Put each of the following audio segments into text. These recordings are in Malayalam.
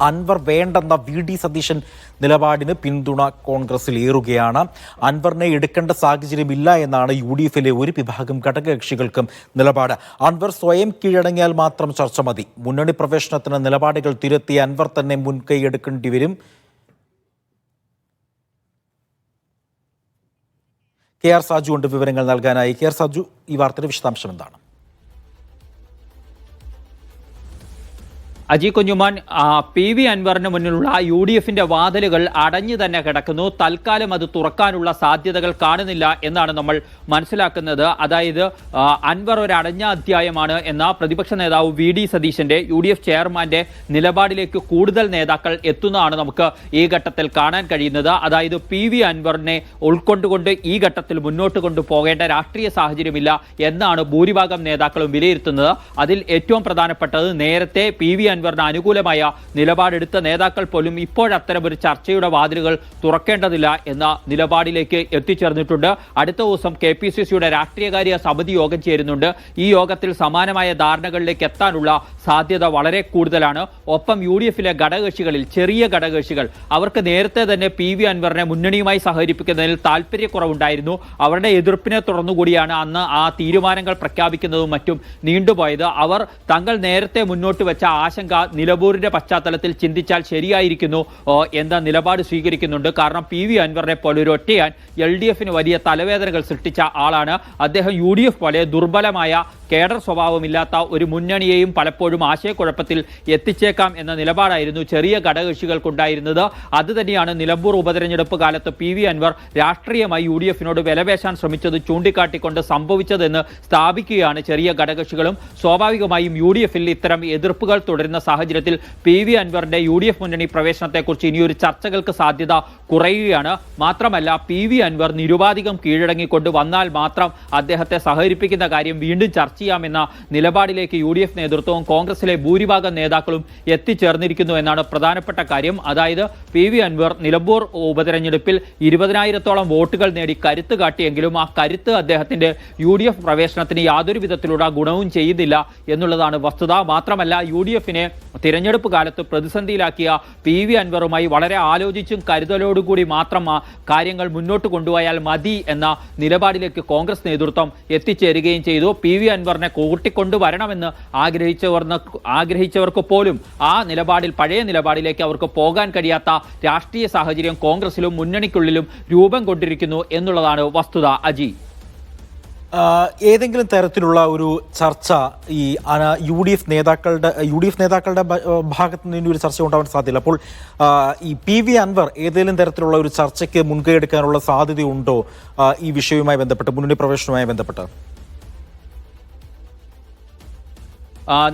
അൻവർ വേണ്ടെന്ന വി ഡി സതീശൻ നിലപാടിന് പിന്തുണ കോൺഗ്രസിൽ ഏറുകയാണ്. അൻവറിനെ എടുക്കേണ്ട സാഹചര്യമില്ല എന്നാണ് യു ഡി എഫിലെ ഒരു വിഭാഗം ഘടകകക്ഷികൾക്കും നിലപാട്. അൻവർ സ്വയം കീഴടങ്ങിയാൽ മാത്രം ചർച്ച മതി. മുന്നണി പ്രവേശനത്തിന് നിലപാടുകൾ തിരുത്തി അൻവർ തന്നെ മുൻകൈ എടുക്കേണ്ടി വരും. കെ ആർ സാജു ഉണ്ട് വിവരങ്ങൾ നൽകാനായി. കെ ആർ സാജു ഈ വാർത്തയുടെ വിശദാംശം എന്താണ്? അജി കുഞ്ഞുമാൻ പി വി അൻവറിന് മുന്നിലുള്ള യു ഡി എഫിന്റെ വാതിലുകൾ അടഞ്ഞു തന്നെ കിടക്കുന്നു. തൽക്കാലം അത് തുറക്കാനുള്ള സാധ്യതകൾ കാണുന്നില്ല എന്നാണ് നമ്മൾ മനസ്സിലാക്കുന്നത്. അതായത് അൻവർ ഒരു അടഞ്ഞ അധ്യായമാണ് എന്ന പ്രതിപക്ഷ നേതാവ് വി ഡി സതീശന്റെ യു ഡി എഫ് ചെയർമാന്റെ നിലപാടിലേക്ക് കൂടുതൽ നേതാക്കൾ എത്തുന്നതാണ് നമുക്ക് ഈ ഘട്ടത്തിൽ കാണാൻ കഴിയുന്നത്. അതായത് പി വി അൻവറിനെ ഉൾക്കൊണ്ടുകൊണ്ട് ഈ ഘട്ടത്തിൽ മുന്നോട്ട് കൊണ്ടുപോകേണ്ട രാഷ്ട്രീയ സാഹചര്യമില്ല എന്നാണ് ഭൂരിഭാഗം നേതാക്കളും വിലയിരുത്തുന്നത്. അതിൽ ഏറ്റവും പ്രധാനപ്പെട്ടത് നേരത്തെ പി വി അൻവറിന് അനുകൂലമായ നിലപാടെടുത്ത നേതാക്കൾ പോലും ഇപ്പോഴത്തരമൊരു ചർച്ചയുടെ വാതിലുകൾ തുറക്കേണ്ടതില്ല എന്ന നിലപാടിലേക്ക് എത്തിച്ചേർന്നിട്ടുണ്ട്. അടുത്ത ദിവസം കെ പി സി സിയുടെ രാഷ്ട്രീയകാര്യ സമിതി യോഗം ചേരുന്നുണ്ട്. ഈ യോഗത്തിൽ സമാനമായ ധാരണകളിലേക്ക് എത്താനുള്ള സാധ്യത വളരെ കൂടുതലാണ്. ഒപ്പം യു ഡി എഫിലെ ഘടകകക്ഷികളിൽ ചെറിയ ഘടകകക്ഷികൾ അവർക്ക് നേരത്തെ തന്നെ പി വി അൻവറിനെ മുന്നണിയുമായി സഹകരിപ്പിക്കുന്നതിൽ താല്പര്യക്കുറവുണ്ടായിരുന്നു അവരുടെ എതിർപ്പിനെ തുടർന്നുകൂടിയാണ് അന്ന് ആ തീരുമാനങ്ങൾ പ്രഖ്യാപിക്കുന്നതും മറ്റും നീണ്ടുപോയത്. അവർ തങ്ങൾ നേരത്തെ മുന്നോട്ട് വെച്ച ആശങ്ക നിലമ്പൂരിന്റെ പശ്ചാത്തലത്തിൽ ചിന്തിച്ചാൽ ശരിയായിരിക്കുന്നു. എന്ന നിലപാട് സ്വീകരിക്കുന്നുണ്ട്? കാരണം പി വി അൻവറിനെ പോലെ ഒരു ഒറ്റയാൻ എൽ ഡി എഫിന് വലിയ തലവേദനകൾ സൃഷ്ടിച്ച ആളാണ്. അദ്ദേഹം യു ഡി എഫ് പോലെ ദുർബലമായ കേഡർ സ്വഭാവമില്ലാത്ത ഒരു മുന്നണിയെയും പലപ്പോഴും ആശയക്കുഴപ്പത്തിൽ എത്തിച്ചേക്കാം എന്ന നിലപാടായിരുന്നു ചെറിയ ഘടകകക്ഷികൾക്കുണ്ടായിരുന്നത്. അത് തന്നെയാണ് നിലമ്പൂർ ഉപതെരഞ്ഞെടുപ്പ് കാലത്ത് പി വി അൻവർ രാഷ്ട്രീയമായി യു ഡി എഫിനോട് വിലപേശാൻ ശ്രമിച്ചത് ചൂണ്ടിക്കാട്ടിക്കൊണ്ട് സംഭവിച്ചതെന്ന് സ്ഥാപിക്കുകയാണ് ചെറിയ ഘടകകക്ഷികളും. സ്വാഭാവികമായും യു ഡി എഫിൽ ഇത്തരം എതിർപ്പുകൾ തുടരുന്ന സാഹചര്യത്തിൽ പി വി അൻവറിന്റെ യു ഡി എഫ് മുന്നണി പ്രവേശനത്തെക്കുറിച്ച് ഇനിയൊരു ചർച്ചകൾക്ക് സാധ്യത കുറയുകയാണ്. മാത്രമല്ല പി വി അൻവർ നിരുപാധികം കീഴടങ്ങിക്കൊണ്ട് വന്നാൽ മാത്രം അദ്ദേഹത്തെ സഹകരിപ്പിക്കുന്ന കാര്യം വീണ്ടും ചർച്ച ചെയ്യാമെന്ന നിലപാടിലേക്ക് യു ഡി എഫ് നേതൃത്വവും കോൺഗ്രസിലെ ഭൂരിഭാഗം നേതാക്കളും എത്തിച്ചേർന്നിരിക്കുന്നു എന്നാണ് പ്രധാനപ്പെട്ട കാര്യം. അതായത് പി വി അൻവർ നിലമ്പൂർ ഉപതെരഞ്ഞെടുപ്പിൽ ഇരുപതിനായിരത്തോളം വോട്ടുകൾ നേടി കരുത്ത് കാട്ടിയെങ്കിലും ആ കരുത്ത് അദ്ദേഹത്തിന്റെ യു ഡി എഫ് പ്രവേശനത്തിന് യാതൊരു വിധത്തിലുള്ള ഗുണവും ചെയ്യുന്നില്ല എന്നുള്ളതാണ് വസ്തുത. മാത്രമല്ല യു ഡി എഫിനെ തിരഞ്ഞെടുപ്പ് കാലത്ത് പ്രതിസന്ധിയിലാക്കിയ പി വി അൻവറുമായി വളരെ ആലോചിച്ചും കരുതലോടുകൂടി മാത്രം കാര്യങ്ങൾ മുന്നോട്ട് കൊണ്ടുപോയാൽ മതി എന്ന നിലപാടിലേക്ക് കോൺഗ്രസ് നേതൃത്വം എത്തിച്ചേരുകയും ചെയ്തു. പി വി അൻവറിനെ കൂട്ടിക്കൊണ്ടുവരണമെന്ന് ആഗ്രഹിച്ചവർ ആഗ്രഹിച്ചവർക്ക് പോലും ആ നിലപാടിൽ പഴയ നിലപാടിലേക്ക് അവർക്ക് പോകാൻ കഴിയാത്ത രാഷ്ട്രീയ സാഹചര്യം കോൺഗ്രസിലും മുന്നണിക്കുള്ളിലും രൂപം കൊണ്ടിരിക്കുന്നു എന്നുള്ളതാണ് വസ്തുത. അജി. ഏതെങ്കിലും തരത്തിലുള്ള ഒരു ചർച്ച ഈ യു ഡി എഫ് നേതാക്കളുടെ യു ഡി എഫ് നേതാക്കളുടെ ഭാഗത്ത് നിന്ന് ഒരു ചർച്ച ഉണ്ടാവാൻ സാധ്യതയില്ല. അപ്പോൾ ഈ പി വി അൻവർ ഏതെങ്കിലും തരത്തിലുള്ള ഒരു ചർച്ചയ്ക്ക് മുൻകൈ എടുക്കാനുള്ള സാധ്യതയുണ്ടോ ഈ വിഷയവുമായി ബന്ധപ്പെട്ട് മുന്നണി പ്രവേശനവുമായി ബന്ധപ്പെട്ട്?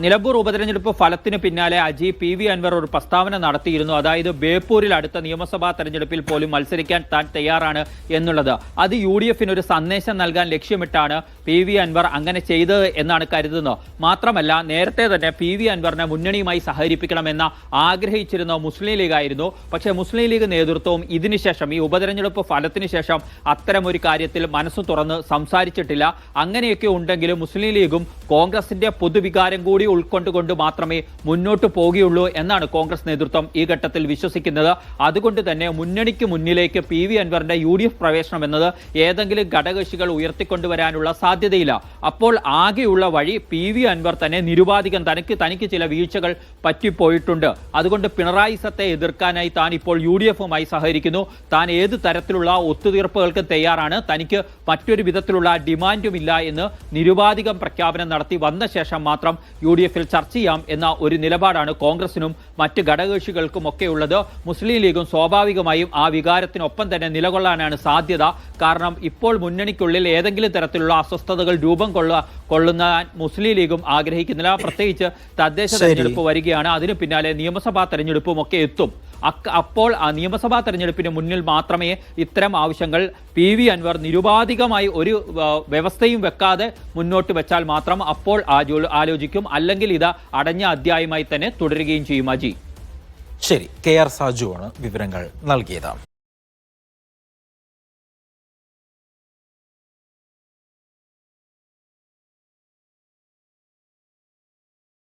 നിലമ്പൂർ ഉപതെരഞ്ഞെടുപ്പ് ഫലത്തിന് പിന്നാലെ അജി പി വി അൻവർ ഒരു പ്രസ്താവന നടത്തിയിരുന്നു. അതായത് ബേപ്പൂരിൽ അടുത്ത നിയമസഭാ തെരഞ്ഞെടുപ്പിൽ പോലും മത്സരിക്കാൻ താൻ തയ്യാറാണ് എന്നുള്ളത്. അത് യു ഡി എഫിന് ഒരു സന്ദേശം നൽകാൻ ലക്ഷ്യമിട്ടാണ് പി വി അൻവർ അങ്ങനെ ചെയ്തത് എന്നാണ് കരുതുന്നത്. മാത്രമല്ല നേരത്തെ തന്നെ പി വി അൻവറിനെ മുന്നണിയുമായി സഹകരിപ്പിക്കണമെന്ന് ആഗ്രഹിച്ചിരുന്ന മുസ്ലിം ലീഗ് ആയിരുന്നു പക്ഷേ മുസ്ലിം ലീഗ് നേതൃത്വവും ഇതിനുശേഷം ഈ ഉപതെരഞ്ഞെടുപ്പ് ഫലത്തിന് ശേഷം അത്തരം ഒരു കാര്യത്തിൽ മനസ്സ് തുറന്ന് സംസാരിച്ചിട്ടില്ല. അങ്ങനെയൊക്കെ ഉണ്ടെങ്കിലും മുസ്ലിം ലീഗും കോൺഗ്രസിന്റെ പൊതുവികാരം കൂടി ഉൾക്കൊണ്ടുകൊണ്ട് മാത്രമേ മുന്നോട്ട് പോകുകയുള്ളൂ എന്നാണ് കോൺഗ്രസ് നേതൃത്വം ഈ ഘട്ടത്തിൽ വിശ്വസിക്കുന്നത്. അതുകൊണ്ട് തന്നെ മുന്നണിക്ക് മുന്നിലേക്ക് പി വി അൻവറിന്റെ യു ഡി എഫ് പ്രവേശനം എന്നത് ഏതെങ്കിലും ഘടകകക്ഷികൾ ഉയർത്തിക്കൊണ്ടുവരാനുള്ള സാധ്യതയില്ല. അപ്പോൾ ആകെയുള്ള വഴി പി വി അൻവർ തന്നെ നിരുപാധികം തനിക്ക് തനിക്ക് ചില വീഴ്ചകൾ പറ്റിപ്പോയിട്ടുണ്ട്. അതുകൊണ്ട് പിണറായി സത്തെ എതിർക്കാനായി താൻ ഇപ്പോൾ യു ഡി എഫുമായി സഹകരിക്കുന്നു. താൻ ഏത് തരത്തിലുള്ള ഒത്തുതീർപ്പുകൾക്ക് തയ്യാറാണ്. തനിക്ക് മറ്റൊരു വിധത്തിലുള്ള ഡിമാൻഡുമില്ല എന്ന് നിരുപാധികം പ്രഖ്യാപനം നടത്തി വന്ന ശേഷം മാത്രം യു ഡി എഫിൽ ചർച്ച ചെയ്യാം എന്ന ഒരു നിലപാടാണ് കോൺഗ്രസിനും മറ്റ് ഘടകകക്ഷികൾക്കും ഒക്കെ ഉള്ളത് മുസ്ലിം ലീഗും സ്വാഭാവികമായും ആ വികാരത്തിനൊപ്പം തന്നെ നിലകൊള്ളാനാണ് സാധ്യത. കാരണം ഇപ്പോൾ മുന്നണിക്കുള്ളിൽ ഏതെങ്കിലും തരത്തിലുള്ള അസ്വസ്ഥതകൾ രൂപം കൊള്ള കൊള്ളുന്ന മുസ്ലിം ലീഗും ആഗ്രഹിക്കുന്നില്ല. പ്രത്യേകിച്ച് തദ്ദേശ. തെരഞ്ഞെടുപ്പ് വരികയാണ്. അതിനു പിന്നാലെ നിയമസഭാ തെരഞ്ഞെടുപ്പും ഒക്കെ എത്തും. അപ്പോൾ നിയമസഭാ തെരഞ്ഞെടുപ്പിന് മുന്നിൽ മാത്രമേ ഇത്തരം ആവശ്യങ്ങൾ പി വി അൻവർ നിരുപാധികമായി ഒരു വ്യവസ്ഥയും വെക്കാതെ മുന്നോട്ട് വെച്ചാൽ മാത്രം അപ്പോൾ ആലോചിക്കും. അല്ലെങ്കിൽ ഇത് അടഞ്ഞ അധ്യായമായി തന്നെ തുടരുകയും ചെയ്യും അജി. ശരി കെ ആർ സാജു ആണ് വിവരങ്ങൾ നൽകിയത്.